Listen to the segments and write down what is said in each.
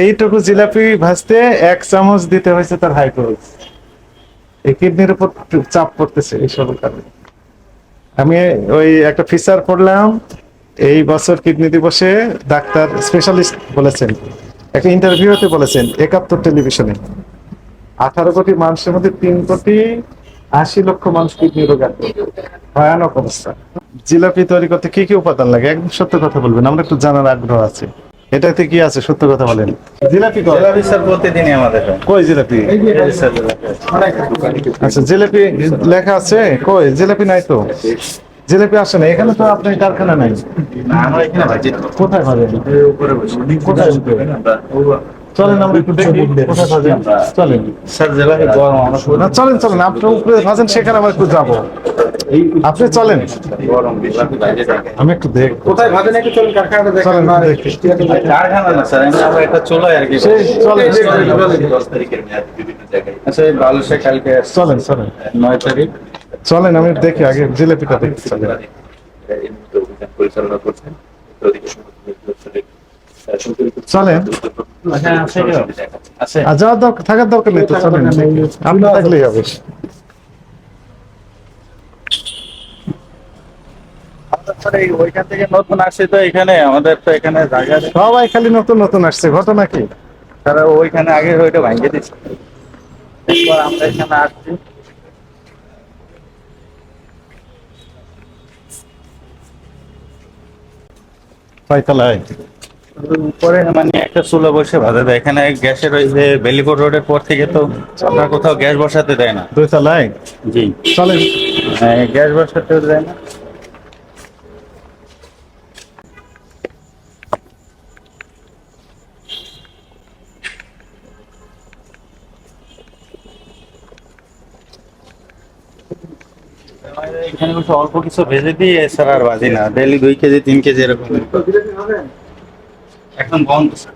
এইটুকু জিলাপি ভাজতে এক চামচ দিতে হয়েছে তার হাইড্রোজ এই কিডনির উপর চাপ পড়তেছে এই সব কারণে। আমি ওই একটা ফিচার পড়লাম এই বছর কিডনি দিবসে ডাক্তার স্পেশালিস্ট বলেছেন, একটা ইন্টারভিউতে বলেছেন, একাত্তর টেলিভিশনে আঠারো কোটি মানুষের মধ্যে তিন কোটি আশি লক্ষ মানুষ কিডনি রোগে। ভয়ানক অবস্থা। জিলাপি তৈরি করতে কি কি উপাদান লাগে? একদম সত্য কথা বলবেন, আমরা একটু জানার আগ্রহ আছে। এটাতে কি আছে? সত্য কথা বলেন। জিলাপি জিলাপি স্যার প্রতিদিনই আমাদের কই জিলাপি। আচ্ছা জিলাপি লেখা আছে? কই? জিলাপি নাই তো? জিলাপি আসে না এখানে তো আপনার কারখানা নাই। আমরা এখানে ভাজি। কোথায় পাবেন উপরে বসে। কোথায়? চলেন আমরা একটু দেখি কোথায় ভাবেন চলেন। স্যার গরম না চলেন চলেন আপনি উপরে ভাজেন সেখানে আমরা একটু যাব। আপনি চলেন। আমি একটু দেখ কোথায় ভাবেন একটু চলুন কারখানাটা দেখেন। চলেন দেখি। আর কারখানা না স্যার এমনি আমরা একটা চুলায় আর কি সেই চলেন দশ তারিখের মেয়াদ বিভিন্ন জায়গায়। আচ্ছা কালকে চলেন চলেন। নয় তারিখ। চলেন আমি দেখি আগে জিলাপিটা দেখি চলেন। এই মুহূর্তে অভিযান পরিচালনা করছেন। চলেন। আছে দরকার থাকার দরকার নেই তো চলেন। আপনি থাকলেই হবে। ওইখান থেকে নতুন আসছে তো এখানে আমাদের তো এখানে জায়গা সবাই খালি নতুন নতুন আসছে ঘটনা কি? তারা ওইখানে আগে ওইটা ভাঙিয়ে দিচ্ছে এরপর আমরা এখানে আসছি। ছয়তলায় উপরে মানে একটা চুলা বসে ভাজা দেয়। এখানে গ্যাসের ওই যে বেলিপুর রোডের পর থেকে তো আপনার কোথাও গ্যাস বসাতে দেয় না। দুই তলায় জি। চলেন। হ্যাঁ, গ্যাস বসাতে দেয় না। এখানে অল্প কিছু ভেজে দিয়ে এছাড়া আর বাজি না। ডেলি দুই কেজি তিন কেজি এরকম। এখন বন্ধ স্যার।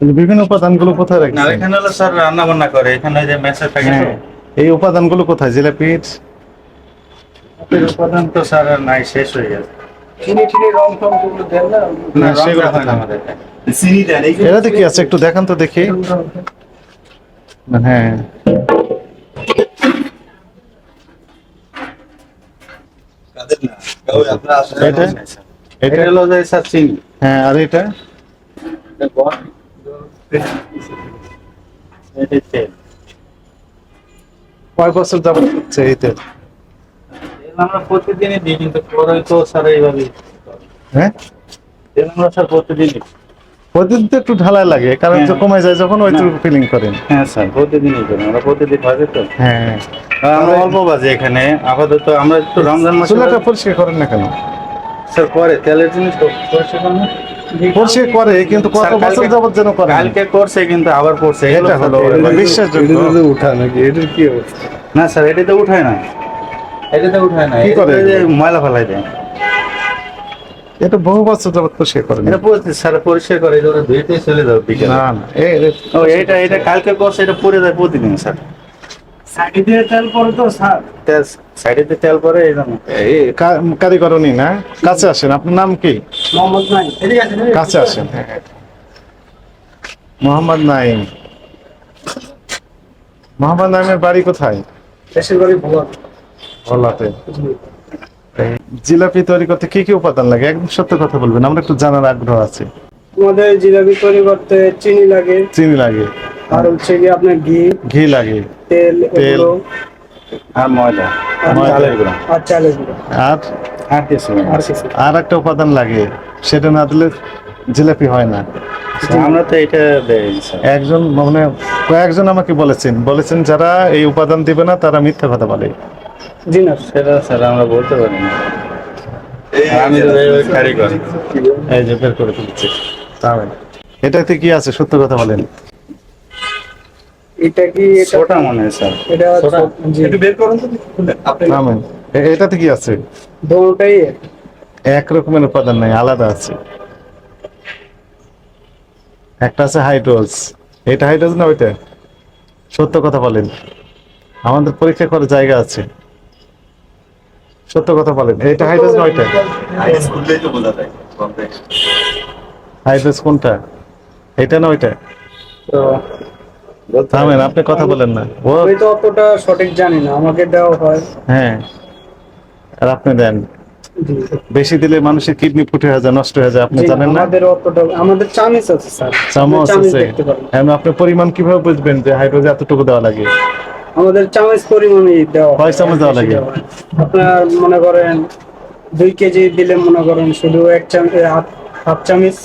বিভিন্ন উপাদানগুলো কোথায় না এখানে হলো স্যার রান্না বান্না করে এখানে যে তো হ্যাঁ। এই উপাদানগুলো কোথায়? জিলাপির? উপাদান তো স্যার নাই শেষ হয়ে গেছে। চিনি টিনি রং টং যেগুলো দেন না? না সেগুলো সেগুলো হয় না আমাদের চিনি দেন এই কি আছে? একটু দেখান তো দেখি। হ্যাঁ। কাদের না? আপনারা আসলে এটা হলো যে হ্যাঁ আর এটা? কয় বছর যাবত হচ্ছে এই তেল? আমরা প্রতিদিনই দিই কিন্তু তো স্যার এইভাবে হ্যাঁ? তেল আমরা স্যার প্রতিদিনই প্রতিদিন তো একটু ঢালাই লাগে কারণ হ্যাঁ। তো কমে যায় যখন ওই তো ফিলিং করেন। হ্যাঁ স্যার প্রতিদিনই করি আমরা প্রতিদিন ভাজি তো। হ্যাঁ। আমরা অল্প বাজি এখানে আপাতত আমরা একটু রমজান মাসে চুলাটা পরিষ্কার করেন না কেন? স্যার পরে তেলের জিনিস তো পরিষ্কার করে না? পরিষ্কার করে কিন্তু কত বছর যাবত যেন করে কালকে করছে কিন্তু আবার পড়ছে এটা হলো বিশ্বাসযোগ্য উঠা নাকি এটার কি অবস্থা? না স্যার এটাতে উঠায় না এটাতে উঠায় না কি করে? ময়লা ফেলাই দেয়। এটা বহু বছর যাবত পরিষ্কার করেন। এটা পরিষ্কার স্যার পরিষ্কার করে এটা ওরা চলে যাও বিকেলে। না না এটা কালকে করছে এটা পরে যায় প্রতিদিন স্যার। সাইডে দিয়ে তেল পরে তো স্যার। তেল সাইডেতে তেল পরে এই জন্য এই কারিগরনি না? কাছে আসেন আপনার নাম কি? মোহাম্মদ নাই এদিকে আসেন কাছে আসেন। হ্যাঁ। মোহাম্মদ নাইম। মোহাম্মদ নাইমের বাড়ি কোথায়? দেশের বাড়ি ভোলা। ভোলাতে। জিলাপি তৈরি করতে কি কি উপাদান লাগে? একদম সত্য কথা বলবেন আমরা একটু জানার আগ্রহ আছে। আমাদের জিলাপি তৈরি করতে চিনি লাগে। চিনি লাগে। আর হচ্ছে কি আপনার ঘি ঘি লাগে। তেল তেল। আর ময়দা। আর চালের গুঁড়া। একটা উপাদান লাগে সেটা না দিলে জিলাপি হয় না। আমরা তো এটা একজন মানে কয়েকজন আমাকে বলেছেন বলেছেন যারা এই উপাদান দিবে না তারা মিথ্যা কথা বলে। জি না। সেটা স্যার আমরা বলতে পারি না। আমি তো এই কারিগর। এই যে বের করে তুলছি। তাহলে। এটাতে কি আছে? সত্য কথা বলেন। এটা কি ছোটা মনে হয় স্যার। এটা একটু বের করুন তো আপনি নামেন এটাতে কি আছে? দুটোটাই এক। রকমের উপাদান নাই আলাদা আছে। একটা আছে হাইড্রোজ এটা হাইড্রোজ না ওইটা? সত্য কথা বলেন। আমাদের পরীক্ষা করার জায়গা আছে। সত্য কথা বলেন। এটা হাইড্রোজ না ওইটা। হাইড্রোজ কোনটা? এটা না ওইটা? তো থামেন আপনি কথা বলেন না। ও আমি তো অতটা সঠিক জানি না আমাকে দেওয়া হয়। হ্যাঁ আর আপনি দেন। বেশি দিলে মানুষের কিডনি ফুটে হয়ে যায় নষ্ট হয়ে যায় আপনি জানেন না? আমাদের অতটা আমাদের চামিচ আছে স্যার। চামচ আছে। এখন আপনি পরিমাণ কীভাবে বুঝবেন যে হাইড্রোজ এতটুকু দেওয়া লাগে? আমাদের চামচ পরিমাণে দেওয়া। কয় চামচ দেওয়া লাগে? আপনার মনে করেন দুই কেজি দিলে মনে করেন শুধু এক চামচ হাফ হাফ চামচ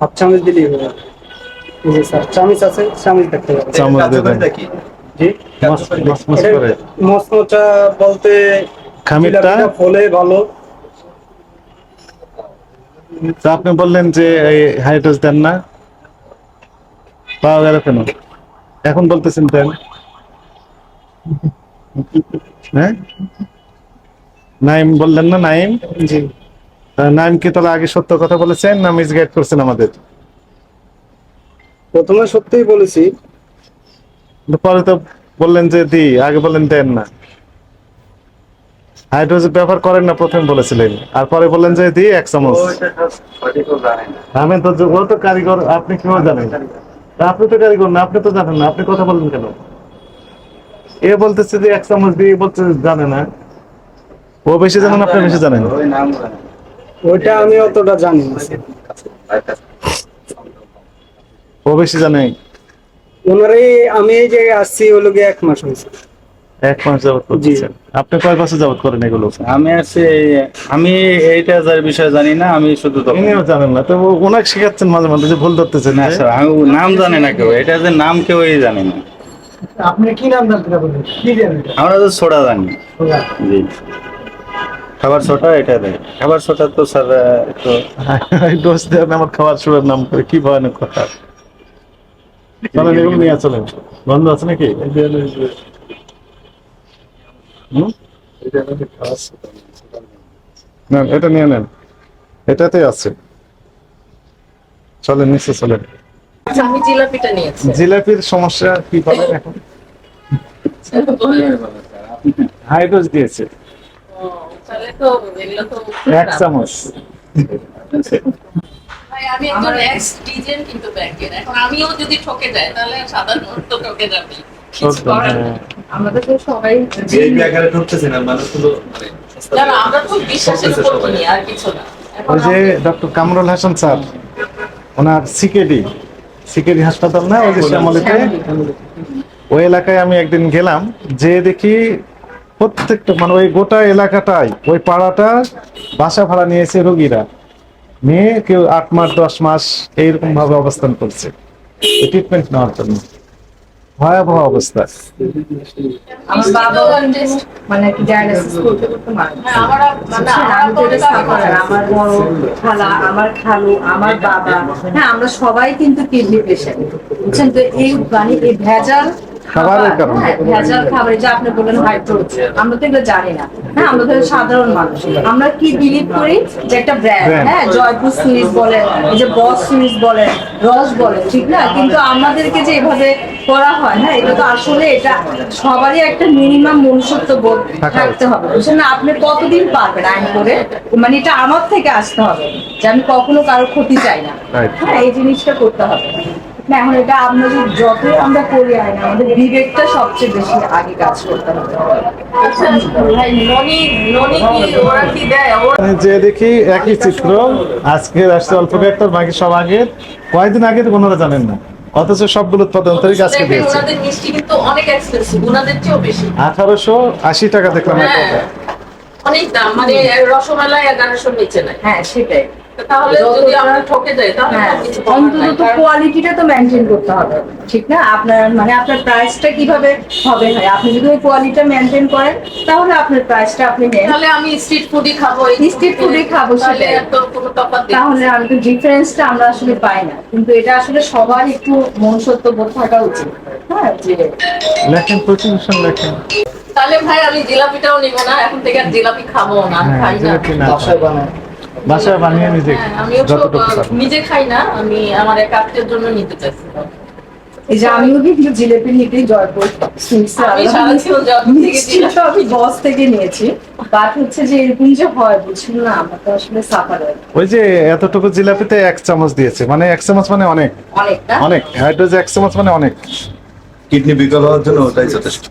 হাফ চামচ দিলেই হবে এই স্যার চামচ আছে চামচ দেখতে পাবেন। চামচ দিয়ে কি? জি? মস- মসমস এটা করে। মচমচা বলতে খামিরটা? ফলে ভালো। তা আপনি বললেন যে এই হাইড্রোজ দেন না। পাওয়া গেল কেন? এখন বলতেছেন দেন। হ্যাঁ? নাইম বললেন না নাইম? জি। নাইম কি তাহলে আগে সত্য কথা বলেছেন না মিসগাইড করছেন আমাদের? প্রথমে সত্যিই বলেছি। পরে তো বললেন যে দি আগে বললেন দেন না। হাইড্রোজেন ব্যবহার করেন না প্রথমে বলেছিলেন। আর পরে বললেন যে দি এক চামচ। আমি তো ও তো কারিগর আপনি কীভাবে জানেন? আপনি তো কারিগর না আপনি তো জানেন না আপনি কথা বলেন কেন? এ বলতেছে যে এক চামচ দিয়ে বলতে জানে না। ও বেশি জানেন আপনি বেশি জানেন। ওইটা আমি অতটা জানি না। ও বেশি জানে? ওনারই আমি এই জায়গায় আসছি লোকে এক মাস হয়েছে। এক মাস যাবত করতেছেন। আপনি কয় বছর যাবত করেন এগুলো? আমি আছি আমি এইটা যার বিষয়ে জানি না আমি শুধু ইনিও জানেন না। তো ওনাকে শিখাচ্ছেন মাঝে মাঝে যে ভুল ধরতেছেন না স্যার আমি নাম জানে না কেউ। এটা যে নাম কেউই জানে না। আপনি কি নাম জানতে পারবেন? কি জানেন আমরা তো ছোটা জানি। জি। খাবার ছোটা এটা দেয়। খাবার ছোটা তো স্যার একটু এই ডোজ দেন আমার খাবার শুরুর নাম করে কি ভয়ানক কথা। চলেন এগুলো নিয়ে চলেন বন্ধ আছে নাকি? নেন এটা নিয়ে নেন। এটাতে আছে। চলেন নিচে চলেন। আচ্ছা, আমি জিলাপিটা নিয়েছি। জিলাপির সমস্যা কি পাবেন এখন? হাই ডোজ দিয়েছে। ও, তাহলে তো এগুলো তো এক চামচ। ভাই, আমি একজন এক্স ডিজেন কিন্তু ব্যাংকের। এখন আমিও যদি ঠকে যাই তাহলে সাধারণত ঠকে যাবে। হ্যাঁ। তো সবাই আকারে না, মানুষগুলো মানে না, না, আমরা তো বিশ্বাসের উপর সবাই। আর কিছু না। ওই যে ডক্টর কামরুল হাসান স্যার ওনার সিকেডি সিকেডি হাসপাতাল না ওই যে শ্যামলিতে। ওই এলাকায় আমি একদিন গেলাম যে দেখি প্রত্যেকটা মানে ওই গোটা এলাকাটাই ওই পাড়াটা বাসা ভাড়া নিয়েছে রোগীরা। নিয়ে কেউ আট মাস দশ মাস এইরকম ভাবে অবস্থান করছে। ট্রিটমেন্ট নেওয়ার জন্য। ভয়াবহ অবস্থা। আমার বাবা মানে। হ্যাঁ, আমরা খালু বাবা। হ্যাঁ সবাই কিন্তু কিডনি পেশেন্ট বুঝছেন? তো এই মানে এই ভেজাল খাবারের কারণে। হ্যাঁ, ভেজাল খাবার যে আপনি বললেন হাইড্রোজ আমরা তো এগুলো জানি না। হ্যাঁ আমরা তো সাধারণ মানুষ। আমরা কি বিলিভ করি? যে একটা ব্র্যান্ড হ্যাঁ জয়পুর সুইচ বলে যে বস সুইচ বলে রস বলে ঠিক না? কিন্তু আমাদেরকে যে এভাবে করা হয় হ্যাঁ এটা তো আসলে এটা সবারই একটা মিনিমাম মনুষ্যত্ব বোধ থাকতে হবে। বুঝছেন না? আপনি কতদিন পারবেন আইন করে? মানে এটা আমার থেকে আসতে হবে যে আমি কখনো কারও ক্ষতি চাই না। হ্যাঁ এই জিনিসটা করতে হবে। না এখন এটা আমরা আমরা করি আইন আমাদের বিবেকটা সবচেয়ে বেশি আগে কাজ করতে হবে। আচ্ছা, মানে যে দেখি একই চিত্র আজকে আসছে অল্প একটা বাকি সব আগের। কয়েকদিন আগে ওনারা জানেন না। অথচ সবগুলো উৎপাদন তারিখ আজকে দিয়েছে। আঠারোশো আশি টাকা দেখলাম হ্যাঁ। অনেক দাম মানে রসমালাই এগারোশোর নিচে নাই। হ্যাঁ সেটাই। তাহলে তাহলে হ্যাঁ তো কিছু করার অন্তত নাই। তো কারণ- কোয়ালিটিটা তো মেনটেন করতে হবে ঠিক না? আপনার মানে আপনার প্রাইসটা কীভাবে হবে হয় আপনি যদি ওই কোয়ালিটিটা মেনটেন করেন তাহলে আপনার প্রাইসটা আপনি নেন। তাহলে আমি স্ট্রিট ফুডই খাব Street food খাব, সেটাই। তো কোনো তফাৎ দেখি না। তাহলে আমি তো ডিফারেন্সটা আমরা আসলে পাই না। কিন্তু এটা আসলে সবার একটু মনুষ্যত্ব বোধ থাকা উচিত। হ্যাঁ লেখেন প্রতিবেশন লেখেন। তাহলে ভাই আমি জিলাপিটাও নিব না। এখন থেকে আর জিলাপি খাব না খাই না। বাসায় বানায়। বাসায় বানিয়ে নিজে হ্যাঁ, আমিও তো যতটুকু নিজে খাই না আমি আমার এক আত্মীয়ের জন্য নিতে চাইছি এই যে আমিও কিন্তু জিলেপি নিতেই জয়পুর থেকে মিষ্টিটা আমি বস থেকে নিয়েছি। বাট হচ্ছে যে এরকম যে হয় বুঝলি না আমরা তো আসলে সাফার ওই যে এতটুকু জিলাপিতে এক চামচ দিয়েছে মানে এক চামচ মানে অনেক। অনেকটা অনেক হাইড্রোজ এক চামচ মানে অনেক। কিডনি বিকল হওয়ার জন্য ওটাই যথেষ্ট।